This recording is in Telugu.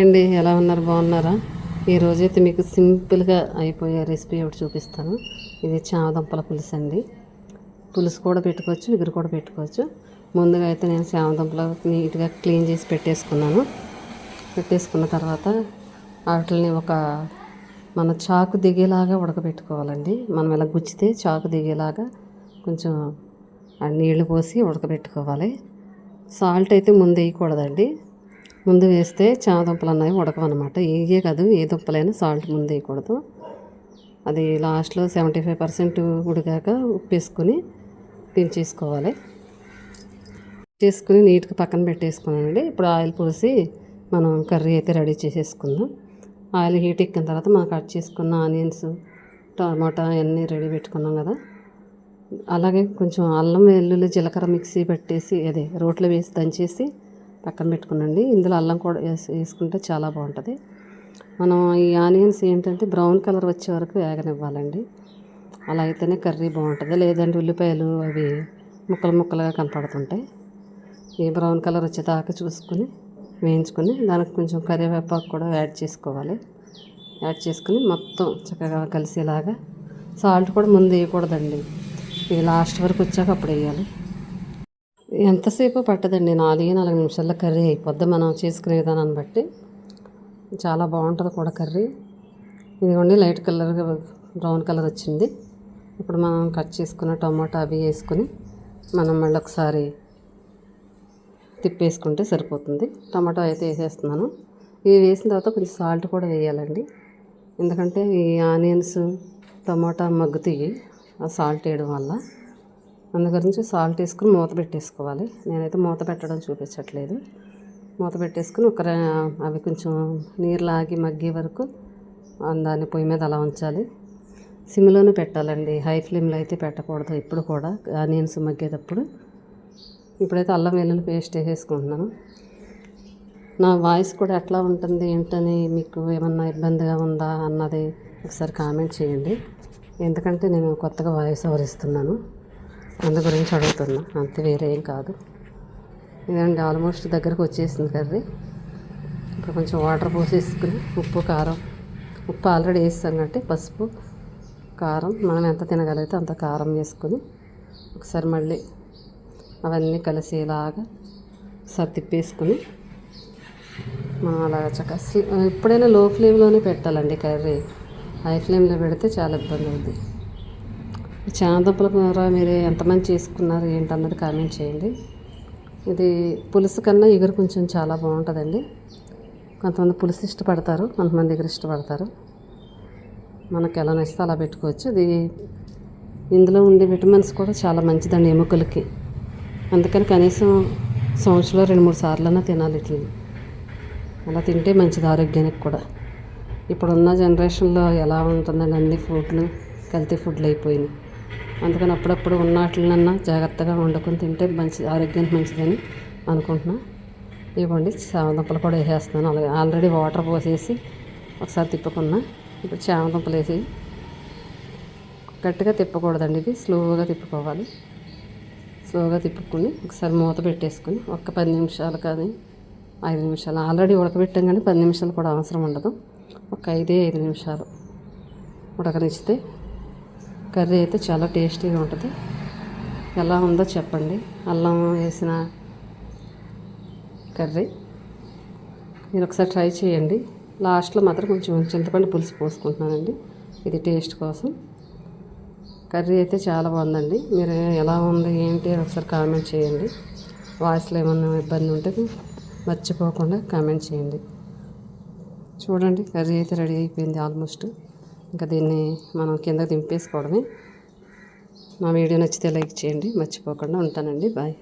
అండి ఎలా ఉన్నారు? బాగున్నారా? ఈరోజైతే మీకు సింపుల్గా అయిపోయే రెసిపీ ఒకటి చూపిస్తాను. ఇది చామదుంపల పులుసు అండి. పులుసు కూడా పెట్టుకోవచ్చు ఇగురు కూడా పెట్టుకోవచ్చు. ముందుగా అయితే నేను చామదుంపలు నీట్గా క్లీన్ చేసి పెట్టేసుకున్నాను. పెట్టేసుకున్న తర్వాత వాటిని ఒక మన చాకు దిగేలాగా ఉడకబెట్టుకోవాలండి. మనం ఇలా గుచ్చితే చాకు దిగేలాగా కొంచెం నీళ్ళు పోసి ఉడకబెట్టుకోవాలి. సాల్ట్ అయితే ముందు వేయకూడదండి ముందు వేస్తే చామదుంపలు అన్నవి ఉడకవన్నమాట ఇవే కాదు ఏ దుంపలైనా సాల్ట్ ముందు వేయకూడదు. అది లాస్ట్లో సెవెంటీ ఫైవ్ పర్సెంట్ ఉడికాక ఉప్పు వేసుకుని దించేసుకోవాలి. చేసుకుని నీట్గా పక్కన పెట్టేసుకున్నానండి. ఇప్పుడు ఆయిల్ పోసి మనం కర్రీ అయితే రెడీ చేసేసుకుందాం. ఆయిల్ హీట్ ఎక్కిన తర్వాత మనం కట్ చేసుకున్న ఆనియన్స్ టమాటా అన్నీ రెడీ పెట్టుకున్నాం కదా. అలాగే కొంచెం అల్లం వెల్లుల్లి జీలకర్ర మిక్సీ పెట్టేసి అదే రోట్లో వేసి దంచేసి పక్కన పెట్టుకునండి. ఇందులో అల్లం కూడా వేసి వేసుకుంటే చాలా బాగుంటుంది. మనం ఈ ఆనియన్స్ ఏంటంటే బ్రౌన్ కలర్ వచ్చే వరకు వేగనివ్వాలండి. అలా అయితేనే కర్రీ బాగుంటుంది. లేదంటే ఉల్లిపాయలు అవి ముక్కలు ముక్కలుగా కనపడుతుంటాయి. ఈ బ్రౌన్ కలర్ వచ్చేదాకా చూసుకుని వేయించుకొని దానికి కొంచెం కరివేపాకు కూడా యాడ్ చేసుకోవాలి. యాడ్ చేసుకుని మొత్తం చక్కగా కలిసేలాగా సాల్ట్ కూడా ముందు వేయకూడదండి. ఇది లాస్ట్ వరకు వచ్చాక అప్పుడు వేయాలి. ఎంతసేపు పట్టదండి? నాలుగు నాలుగు నిమిషాల్లో కర్రీ అయిపోద్ది. మనం చేసుకునే విధానాన్ని బట్టి. చాలా బాగుంటుంది కూడా కర్రీ. ఇదిగోండి లైట్ కలర్ బ్రౌన్ కలర్ వచ్చింది. ఇప్పుడు మనం కట్ చేసుకున్న టమాటా అవి వేసుకుని మనం మళ్ళీ ఒకసారి తిప్పేసుకుంటే సరిపోతుంది. టమాటో అయితే వేసేస్తున్నాను. ఇవి వేసిన తర్వాత కొంచెం సాల్ట్ కూడా వేయాలండి. ఎందుకంటే ఈ ఆనియన్స్ టమాటా మగ్గుతాయి. ఆ సాల్ట్ వేయడం వల్ల అందు సాల్ట్ వేసుకుని మూత పెట్టేసుకోవాలి. నేనైతే మూత పెట్టడం చూపించట్లేదు. మూత పెట్టేసుకుని ఒక అవి కొంచెం నీరు లాగి మగ్గే వరకు దాన్ని పొయ్యి మీద అలా ఉంచాలి. సిమ్లోనే పెట్టాలండి. హై ఫ్లేమ్లో అయితే పెట్టకూడదు ఇప్పుడు కూడా. ఆనియన్స్ మగ్గేటప్పుడు. ఇప్పుడైతే అల్లం వెల్లుల్లి పేస్ట్ వేసేసుకుంటున్నాను. నా వాయిస్ కూడా ఎట్లా ఉంటుంది ఏంటని మీకు ఏమన్నా ఇబ్బందిగా ఉందా అన్నది ఒకసారి కామెంట్ చేయండి. ఎందుకంటే నేను కొత్తగా వాయిస్ ఓవర్ ఇస్తున్నాను. అందు గురించి అడుగుతున్నా. అంతే వేరే ఏం కాదు. ఇదండి ఆల్మోస్ట్ దగ్గరకు వచ్చేసింది కర్రీ. ఇప్పుడు కొంచెం వాటర్ పోసేసుకుని ఉప్పు కారం. ఉప్పు ఆల్రెడీ వేస్తాం కాబట్టి పసుపు కారం. మనం ఎంత తినగలిగితే అంత కారం వేసుకొని ఒకసారి మళ్ళీ అవన్నీ కలిసేలాగా ఒకసారి తిప్పేసుకుని మనం అలాగ చక్క ఎప్పుడైనా లో ఫ్లేమ్లోనే పెట్టాలండి కర్రీ. హై ఫ్లేమ్లో పెడితే చాలా ఇబ్బంది అవుతుంది చామదుంపల కూర మీరు ఎంతమంది చేసుకున్నారు ఏంటన్నది కామెంట్ చేయండి. ఇది పులుసు కన్నా ఎగురు కొంచెం చాలా బాగుంటుందండి. కొంతమంది పులుసు ఇష్టపడతారు కొంతమంది ఎగురు ఇష్టపడతారు. మనకు ఎలా నచ్చితే అలా పెట్టుకోవచ్చు. ఇది ఇందులో ఉండే విటమిన్స్ కూడా చాలా మంచిదండి ఎముకలకి. అందుకని కనీసం సంవత్సరంలో రెండు మూడు సార్లన్నా తినాలి ఇట్లా అలా తింటే మంచిది ఆరోగ్యానికి కూడా. ఇప్పుడున్న జనరేషన్లో ఎలా ఉంటుందండి అన్ని ఫుడ్లు కల్తీ ఫుడ్లు అయిపోయినాయి. అందుకని అప్పుడప్పుడు ఉన్నట్లన్నా జాగ్రత్తగా వండుకొని తింటే మంచి ఆరోగ్యానికి మంచిదని అనుకుంటున్నా. ఇవ్వండి చామదుంపలు కూడా వేసేస్తున్నాను. అలాగే ఆల్రెడీ వాటర్ పోసేసి ఒకసారి తిప్పుకున్నా. ఇప్పుడు చామదుంపలు వేసి గట్టిగా తిప్పకూడదండి ఇది. స్లోగా తిప్పుకోవాలి. స్లోగా తిప్పుకుని ఒకసారి మూత పెట్టేసుకొని ఒక్క పది నిమిషాలు కానీ ఐదు నిమిషాలు ఆల్రెడీ ఉడకబెట్టాం కానీ పది నిమిషాలు కూడా అవసరం ఉండదు. ఒక ఐదే ఐదు నిమిషాలు ఉడకనిస్తే కర్రీ అయితే చాలా టేస్టీగా ఉంటుంది. ఎలా ఉందో చెప్పండి. అల్లం వేసిన కర్రీ. మీరు ఒకసారి ట్రై చేయండి. లాస్ట్లో మాత్రం కొంచెం చింతపండు పులుసు పోసుకుంటున్నానండి. ఇది టేస్ట్ కోసం. కర్రీ అయితే చాలా బాగుందండి. మీరు ఎలా ఉంది ఏంటి ఒకసారి కామెంట్ చేయండి. వాయిస్లో ఏమన్నా ఇబ్బంది ఉంటే మర్చిపోకుండా కామెంట్ చేయండి. చూడండి కర్రీ అయితే రెడీ అయిపోయింది ఆల్మోస్ట్. ఇంకా దీన్ని మనం కిందకు దింపేసుకోవడమే. నా వీడియో నచ్చితే లైక్ చేయండి మర్చిపోకుండా ఉంటానండి. బాయ్.